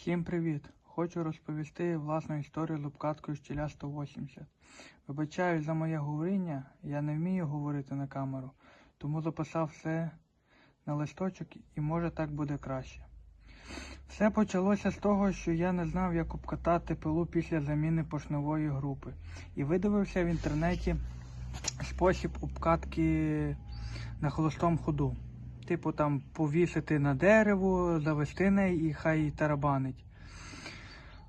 Всім привіт! Хочу розповісти власну історію з обкаткою щіля 180. Вибачаю за моє говоріння, я не вмію говорити на камеру, тому записав все на листочок і може так буде краще. Все почалося з того, що я не знав, як обкатати пилу після заміни поршневої групи. І видивився в інтернеті спосіб обкатки на холостому ходу. Типу там повісити на дерево, завести неї і хай тарабанить.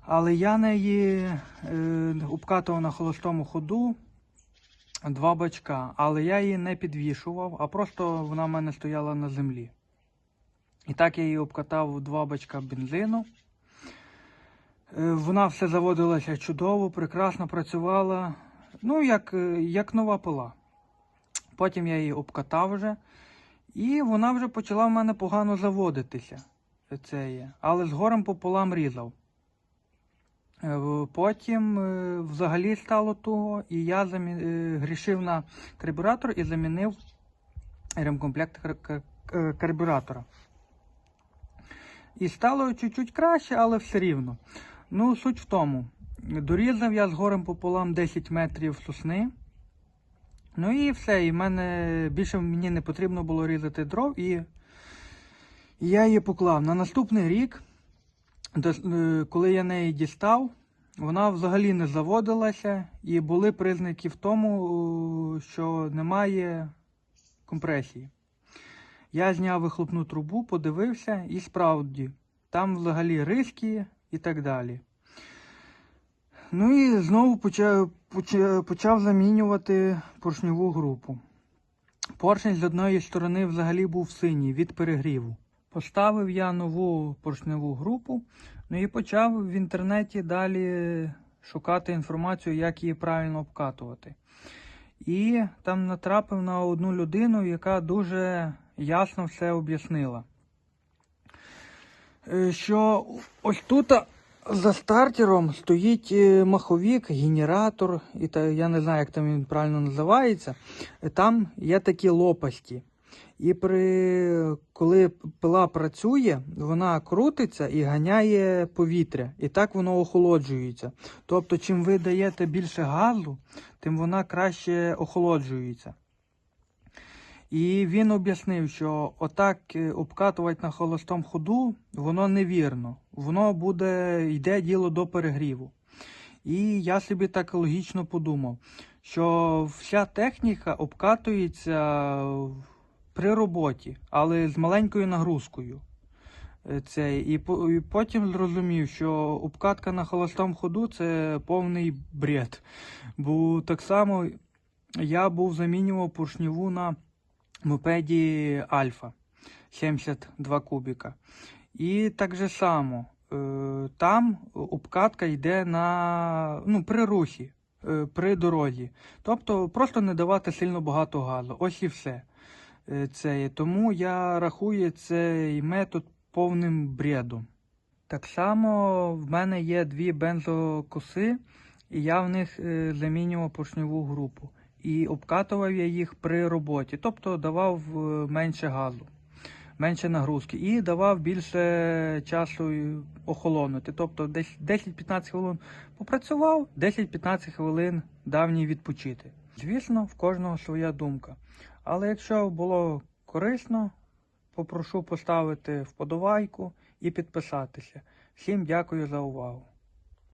Але я неї е, обкатував на холостому ходу два бачка, але я її не підвішував, а просто вона в мене стояла на землі. І так я її обкатав два бачка бензину. Е, Вона все заводилася чудово, прекрасно працювала. Ну, як, е, як нова пила. Потім я її обкатав вже. І вона вже почала в мене погано заводитися. Це є. Але з горем пополам різав. Е, Потім е, взагалі стало того, і я замі... е, грішив на карбюратор і замінив ремкомплект кар- кар- карбюратора. І стало чуть-чуть краще, але все рівно. Ну, суть в тому. Дорізав я з горем пополам 10 метрів сосни. Ну і все, і в мене більше мені не потрібно було різати дров, і я її поклав. На наступний рік, е, коли я неї дістав, вона взагалі не заводилася, і були признаки в тому, що немає компресії. Я зняв вихлопну трубу, подивився, і справді, там взагалі риски і так далі. Ну і знову почав, почав, замінювати поршневу групу. Поршень з одної сторони взагалі був синій від перегріву. Поставив я нову поршневу групу, ну і почав в інтернеті далі шукати інформацію, як її правильно обкатувати. І там натрапив на одну людину, яка дуже ясно все об'яснила. Е, Що ось тут за стартером стоїть е, маховік, генератор, і та, я не знаю, як там він правильно називається. Е, Там є такі лопасті. І при, коли пила працює, вона крутиться і ганяє повітря. І так воно охолоджується. Тобто, чим ви даєте більше газу, тим вона краще охолоджується. І він об'яснив, що отак е, обкатувати на холостому ходу, воно невірно. Воно буде, йде діло до перегріву. І я собі так логічно подумав, що вся техніка обкатується при роботі, але з маленькою нагрузкою. Е, Це, і, потім зрозумів, що обкатка на холостому ходу це повний бред. Бо так само я був замінював поршневу на мопеді Альфа 72 кубіка. І так же само, е, там обкатка йде на, ну, при русі, е, при дорозі. Тобто просто не давати сильно багато газу. Ось і все. Е, Це, є. тому я рахую цей метод повним бредом. Так само в мене є дві бензокоси, і я в них замінював поршневу групу. І обкатував я їх при роботі, тобто давав е, менше газу, менше нагрузки і давав більше часу охолонути. Тобто десь 10-15 хвилин попрацював, 10-15 хвилин дав їй відпочити. Звісно, в кожного своя думка. Але якщо було корисно, попрошу поставити вподобайку і підписатися. Всім дякую за увагу.